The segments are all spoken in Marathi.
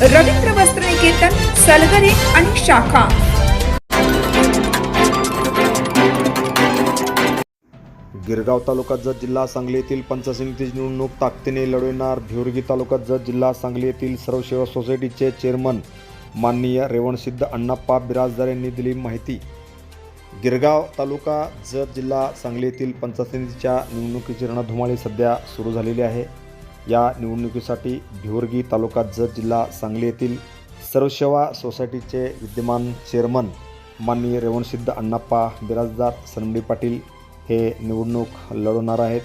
रवींद्र वस्त्र निकेतन सलगरे आणि शाखा. गिरगाव तालुक्यात जत जिल्हा सांगली येथील पंचसमितीची निवडणूक ताकदीने लढविणार भिवरगी तालुक्यात जत जिल्हा सांगली येथील सर्व सेवा सोसायटीचे चेअरमन माननीय रेवणसिद्ध अण्णाप्पा बिराजदार यांनी दिली माहिती. गिरगाव तालुका जत जिल्हा सांगली येथील पंचसमितीच्या निवडणुकीची रणधुमाळी सध्या सुरू झालेली आहे. या निवडणुकीसाठी भिवर्गी तालुका जत जिल्हा सांगली येथील सर्वसेवा सोसायटीचे विद्यमान चेअरमन माननीय रेवणसिद्ध अण्णाप्पा बिराजदार सनमडी पाटील हे निवडणूक लढवणार आहेत.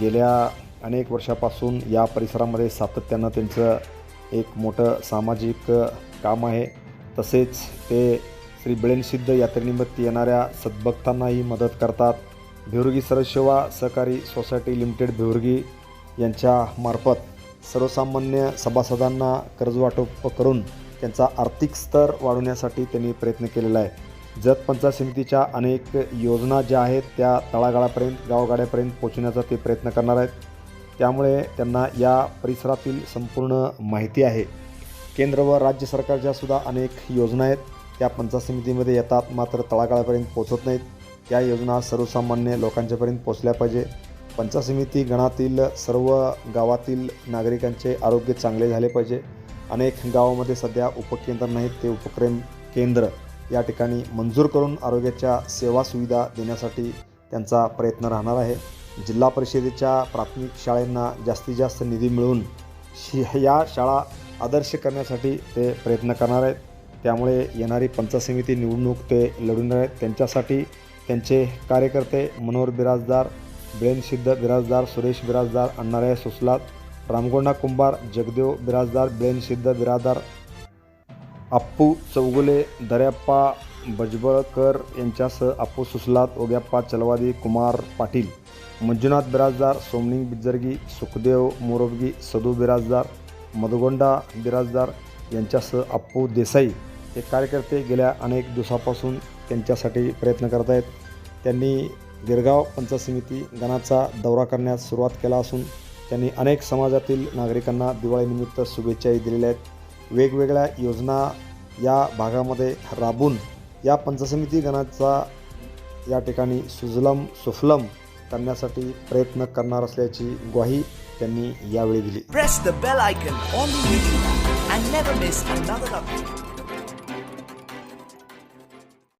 गेल्या अनेक वर्षापासून या परिसरामध्ये सातत्यानं त्यांचं एक मोठं सामाजिक काम आहे. तसेच ते श्री बिळेनसिद्ध यात्रेनिमित्त येणाऱ्या सद्भक्तांनाही मदत करतात. भिवर्गी सरसेवा सहकारी सोसायटी लिमिटेड भिवर्गी यांच्यामार्फत सर्वसामान्य सभासदांना कर्ज वाटप करून त्यांचा आर्थिक स्तर वाढवण्यासाठी त्यांनी प्रयत्न केलेला आहे. जत पंचायत समितीच्या अनेक योजना ज्या आहेत त्या तळागाळापर्यंत गावगाड्यापर्यंत पोहोचण्याचा ते प्रयत्न करणार आहेत. त्यामुळे त्यांना या परिसरातील संपूर्ण माहिती आहे. केंद्र व राज्य सरकारच्या सुद्धा अनेक योजना आहेत. त्या पंचायत समितीमध्ये येतात मात्र तळागाळापर्यंत पोहोचत नाहीत. त्या योजना सर्वसामान्य लोकांच्यापर्यंत पोचल्या पाहिजे. पंचायत समिती गणातील सर्व गावातील नागरिकांचे आरोग्य चांगले झाले पाहिजे. अनेक गावामध्ये सध्या उपकेंद्र नाहीत ते उपक्रम केंद्र या ठिकाणी मंजूर करून आरोग्याच्या सेवा सुविधा देण्यासाठी त्यांचा प्रयत्न राहणार आहे. जिल्हा परिषदेच्या प्राथमिक शाळांना जास्तीत जास्त निधी मिळवून शि या शाळा आदर्श करण्यासाठी ते प्रयत्न करणार आहेत. त्यामुळे येणारी पंचायत समिती निवडणूक ते लढवणार आहेत. त्यांच्यासाठी त्यांचे कार्यकर्ते मनोहर बिराजदार बिळेनसिद्ध बिराजदार सुरेश बिराजदार अण्णाराय सुसलात रामगोंडा कुंभार जगदेव बिराजदार बिळेनसिद्ध बिराजदार अप्पू चौगुले दर्याप्पा बजबळकर यांच्यासह अप्पू सुसलात ओग्याप्पा चलवादी कुमार पाटील मंजुनाथ बिराजदार सोमनिंग बिजर्गी सुखदेव मोरबगी सदू बिराजदार मधुगोंडा बिराजदार यांच्यासह अप्पू देसाई हे कार्यकर्ते गेल्या अनेक दिवसापासून त्यांच्यासाठी प्रयत्न करत आहेत त्यांनी गिरगाव पंचायत समिती गणाचा दौरा करण्यास सुरुवात केला असून त्यांनी अनेक समाजातील नागरिकांना दिवाळीनिमित्त शुभेच्छाही दिलेल्या आहेत. वेगवेगळ्या योजना या भागामध्ये राबून या पंचसमिती गणाचा या ठिकाणी सुजलम सुफलम करण्यासाठी प्रयत्न करणार असल्याची ग्वाही त्यांनी यावेळी दिली.